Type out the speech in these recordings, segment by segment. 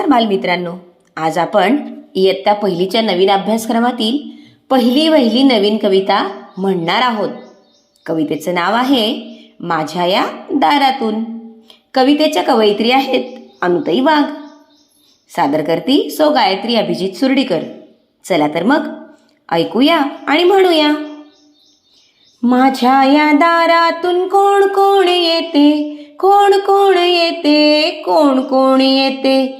नमस्कार बालमित्रांनो आज आपण इयत्ता पहिलीच्या नवीन अभ्यासक्रमातील पहिली वहिली नवीन कविता म्हणणार आहोत. कवितेचं नाव आहे माझ्या या दारातून. कवितेच्या कवयित्री आहेत अनुताई वाघ. सादर करती सो गायत्री अभिजित सुर्डीकर. चला तर मग ऐकूया आणि म्हणूया. माझ्या या दारातून कोण कोण येते? कोण कोण येते? कोण कोण येते?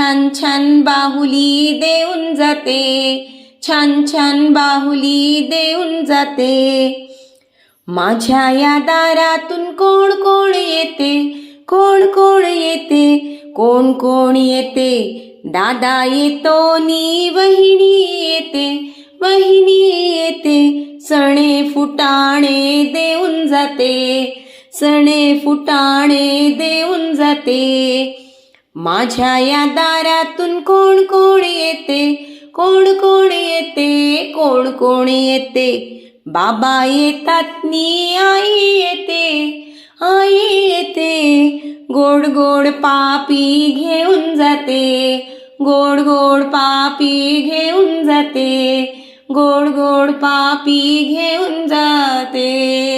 छान छान बाहुली देऊन जाते. छान छान बाहुली देऊन जाते. माझ्या या दारातून कोण कोण येते? कोण कोण येते? कोण कोण येते? दादा येतो नी वहिनी येते. वहिनी येते सणे फुटाणे देऊन जाते. सणे फुटाणे देऊन जाते. माझ्या या दारातून कोण कोण येते? कोण कोण येते? कोण कोण येते? बाबा येतात नी आई येते. आई येते. गोड गोड पापी घेऊन जाते. गोड गोड पापी घेऊन जाते. गोड गोड पापी घेऊन जाते.